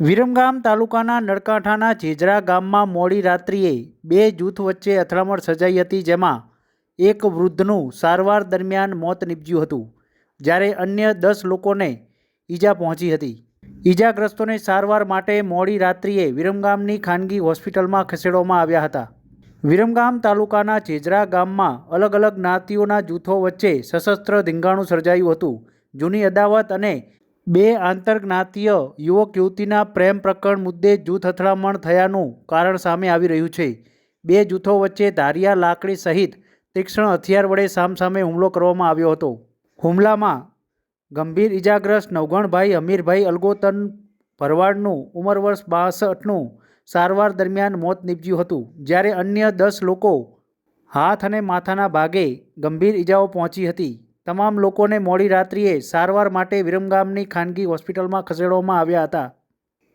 વિરમગામ તાલુકાના નળકાંઠાના જેજરા ગામમાં મોડી રાત્રિએ બે જૂથ વચ્ચે અથડામણ સર્જાઈ હતી જેમાં એક વૃદ્ધનું સારવાર દરમિયાન મોત નીપજ્યું હતું, જ્યારે અન્ય દસ લોકોને ઈજા પહોંચી હતી. ઈજાગ્રસ્તોને સારવાર માટે મોડી રાત્રિએ વિરમગામની ખાનગી હોસ્પિટલમાં ખસેડવામાં આવ્યા હતા. વિરમગામ તાલુકાના જેજરા ગામમાં અલગ અલગ જ્ઞાતિઓના જૂથો વચ્ચે સશસ્ત્ર ધીંગાણું સર્જાયું હતું. જૂની અદાવત અને બે આંતરજ્ઞાતીય યુવક યુવતીના પ્રેમ પ્રકરણ મુદ્દે જૂથ અથડામણ થયાનું કારણ સામે આવી રહ્યું છે. બે જૂથો વચ્ચે ધારિયા લાકડી સહિત તીક્ષ્ણ હથિયાર વડે સામસામે હુમલો કરવામાં આવ્યો હતો. હુમલામાં ગંભીર ઇજાગ્રસ્ત નવગણભાઈ હમીરભાઈ અલગોતન ભરવાડનું ઉંમર વર્ષ બાસઠનું સારવાર દરમિયાન મોત નીપજ્યું હતું. જ્યારે અન્ય દસ લોકો હાથ અને માથાના ભાગે ગંભીર ઇજાઓ પહોંચી હતી. તમામ લોકોને મોડી રાત્રિએ સારવાર માટે વિરમગામની ખાનગી હોસ્પિટલમાં ખસેડવામાં આવ્યા હતા.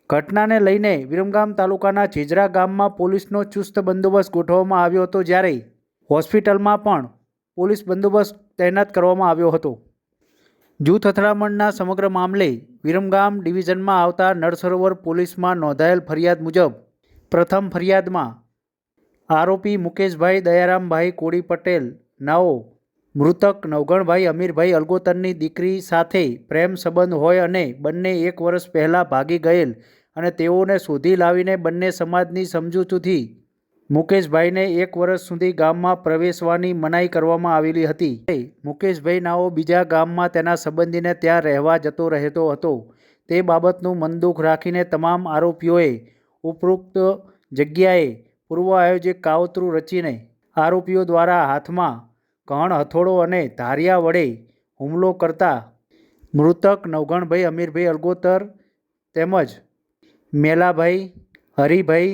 ઘટનાને લઈને વિરમગામ તાલુકાના જેજરા ગામમાં પોલીસનો ચુસ્ત બંદોબસ્ત ગોઠવવામાં આવ્યો હતો જ્યારે હોસ્પિટલમાં પણ પોલીસ બંદોબસ્ત તૈનાત કરવામાં આવ્યો હતો. જૂથ અથડામણના સમગ્ર મામલે વિરમગામ ડિવિઝનમાં આવતા નળસરોવર પોલીસમાં નોંધાયેલ ફરિયાદ મુજબ પ્રથમ ફરિયાદમાં આરોપી મુકેશભાઈ દયારામભાઈ કોળી પટેલ, નાઓ મૃતક નવગણભાઈ અમીરભાઈ અલગોતરની દીકરી સાથે પ્રેમ સંબંધ હોય અને બંને એક વર્ષ પહેલાં ભાગી ગયેલ અને તેઓને શોધી લાવીને બંને સમાજની સમજૂતીથી મુકેશભાઈને એક વર્ષ સુધી ગામમાં પ્રવેશવાની મનાઈ કરવામાં આવેલી હતી. મુકેશભાઈ નાઓ બીજા ગામમાં તેના સંબંધીને ત્યાં રહેવા જતો રહેતો હતો. તે બાબતનું મનદુખ રાખીને તમામ આરોપીઓએ ઉપરોક્ત જગ્યાએ પૂર્વ આયોજક કાવતરું રચીને આરોપીઓ દ્વારા હાથમાં કણ હથોડો અને ધારિયા વડે હુમલો કરતા મૃતક નવગણભાઈ અમીરભાઈ અલગોતર તેમજ મેલાભાઈ, હરિભાઈ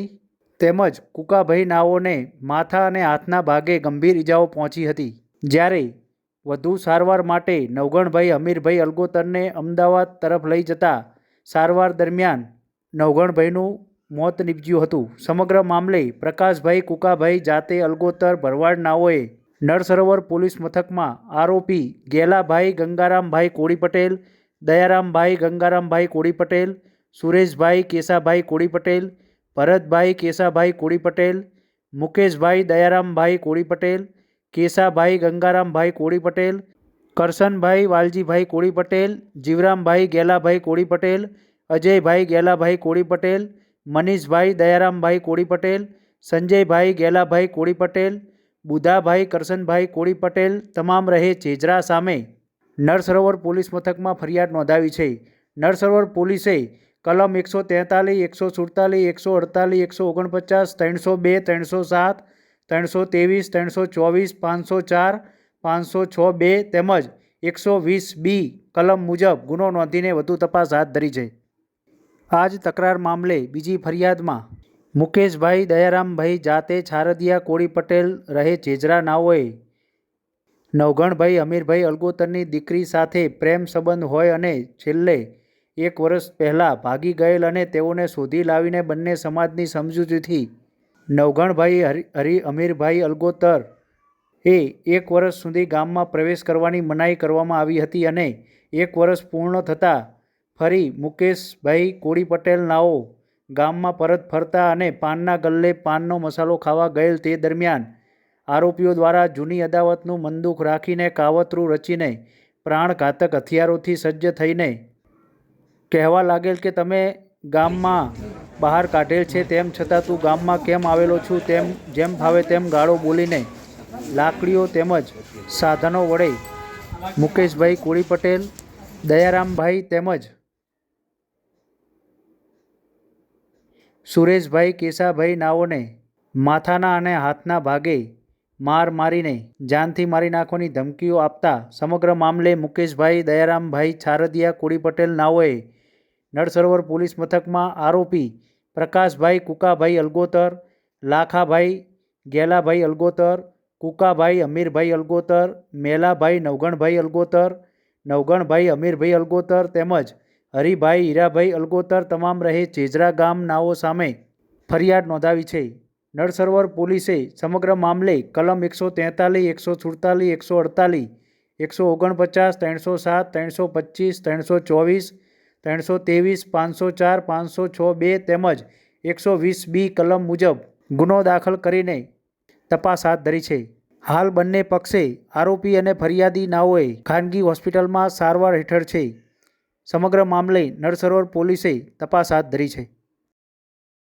તેમજ કુકાભાઈ નાઓને માથા અને હાથના ભાગે ગંભીર ઇજાઓ પહોંચી હતી. જ્યારે વધુ સારવાર માટે નવગણભાઈ અમીરભાઈ અલગોતરને અમદાવાદ તરફ લઈ જતા સારવાર દરમિયાન નવગણભાઈનું મોત નીપજ્યું હતું. સમગ્ર મામલે પ્રકાશભાઈ, કુકાભાઈ જાતે અલગોતર ભરવાડ નાઓએ નળ સરોવર પોલીસ મથકમાં આરોપી ગેલાભાઈ ગંગારામભાઈ કોળી પટેલ દયારામભાઈ ગંગારામભાઈ કોળી પટેલ સુરેશભાઈ કેશાભાઈ કોળી પટેલ ભરતભાઈ કેશાભાઈ કોળી પટેલ મુકેશભાઈ દયારામભાઈ કોળી પટેલ કેશાભાઈ ગંગારામભાઈ કોળી પટેલ કરશનભાઈ વાલજીભાઈ કોળી પટેલ જીવરામભાઈ ગેલાભાઈ કોળી પટેલ અજયભાઈ ગેલાભાઈ કોળી પટેલ મનીષભાઈ દયારામભાઈ કોળી પટેલ સંજયભાઈ ગેલાભાઈ કોળી પટેલ બુધાભાઈ, કરશનભાઈ, કોળી પટેલ તમામ રહે જેજરા સામે. નરસરોવર પોલીસ મથકમાં ફરિયાદ નોંધાવી છે. નરસરોવર પોલીસે કલમ એકસો તેતાલીસ, એકસો સુડતાલીસ, એકસો અડતાલીસ, એકસો ઓગણપચાસ, ત્રણસો બે, ત્રણસો સાત, ત્રણસો ત્રેવીસ, ત્રણસો ચોવીસ, પાંચસો ચાર, પાંચસો છ બે તેમજ એકસો વીસ બી કલમ મુજબ ગુનો નોંધીને વધુ તપાસ હાથ ધરી છે. આ જ તકરાર મામલે બીજી ફરિયાદમાં મુકેશભાઈ દયારામભાઈ જાતે છારદિયા, કોળી પટેલ રહે જેજરા નાઓએ. નવઘણભાઈ અમીરભાઈ અલગોતરની દીકરી સાથે પ્રેમ સંબંધ હોય અને છેલ્લે એક વર્ષ પહેલાં ભાગી ગયેલ અને તેઓને શોધી લાવીને બંને સમાજની સમજૂતીથી નવઘણભાઈ હરિ હરિ અમીરભાઈ અલગોતર એ એક વર્ષ સુધી ગામમાં પ્રવેશ કરવાની મનાઈ કરવામાં આવી હતી અને એક વર્ષ પૂર્ણ થતાં ફરી મુકેશભાઈ, કોળી પટેલ નાઓ ગામમાં પરત ફરતા અને પાનના ગલ્લે પાનનો મસાલો ખાવા ગયેલ તે દરમિયાન આરોપીઓ દ્વારા જૂની અદાવતનું મનદુખ રાખીને કાવતરું રચીને પ્રાણઘાતક હથિયારોથી સજ્જ થઈને કહેવા લાગેલ કે તમે ગામમાં બહાર કાઢેલ છે તેમ છતાં તું ગામમાં કેમ આવેલો છું તેમ, જેમ ફાવે તેમ ગાળો બોલીને લાકડીઓ તેમજ સાધનો વડે મુકેશભાઈ કોળી પટેલ, દયારામભાઈ તેમજ સુરેશભાઈ કેશાભાઈ નાઓને માથાના અને હાથના ભાગે માર મારીને જાનથી મારી નાખવાની ધમકીઓ આપતા સમગ્ર મામલે મુકેશભાઈ, દયારામભાઈ છારદિયા કોળી પટેલ નાઓએ નળસરોવર પોલીસ મથકમાં આરોપી પ્રકાશભાઈ, કુકાભાઈ અલગોતર, લાખાભાઈ, ગેલાભાઈ અલગોતર, કુકાભાઈ અમીરભાઈ અલગોતર, મેલાભાઈ નવગણભાઈ અલગોતર, નવગણભાઈ અમીરભાઈ અલગોતર તેમજ હરિભાઈ, હીરાભાઈ અલગોતર તમામ રહે જેજરા ગામ નાઓ સામે. ફરિયાદ નોંધાવી છે. નળસરોવર પોલીસે સમગ્ર મામલે કલમ એકસો તેતાલીસ, એકસો સુડતાલીસ, એકસો અડતાલીસ, એકસો ઓગણપચાસ, ત્રણસો સાત, ત્રણસો પચીસ, ત્રણસો ચોવીસ, ત્રણસો ત્રેવીસ, પાંચસો ચાર, પાંચસો છ બે તેમજ એકસો વીસ બી કલમ મુજબ ગુનો દાખલ કરીને તપાસ હાથ ધરી છે. હાલ બંને પક્ષે આરોપી અને ફરિયાદી નાઓએ ખાનગી હોસ્પિટલમાં સારવાર હેઠળ છે. સમગ્ર મામલે નળસરોવર પોલીસે તપાસ હાથ ધરી છે.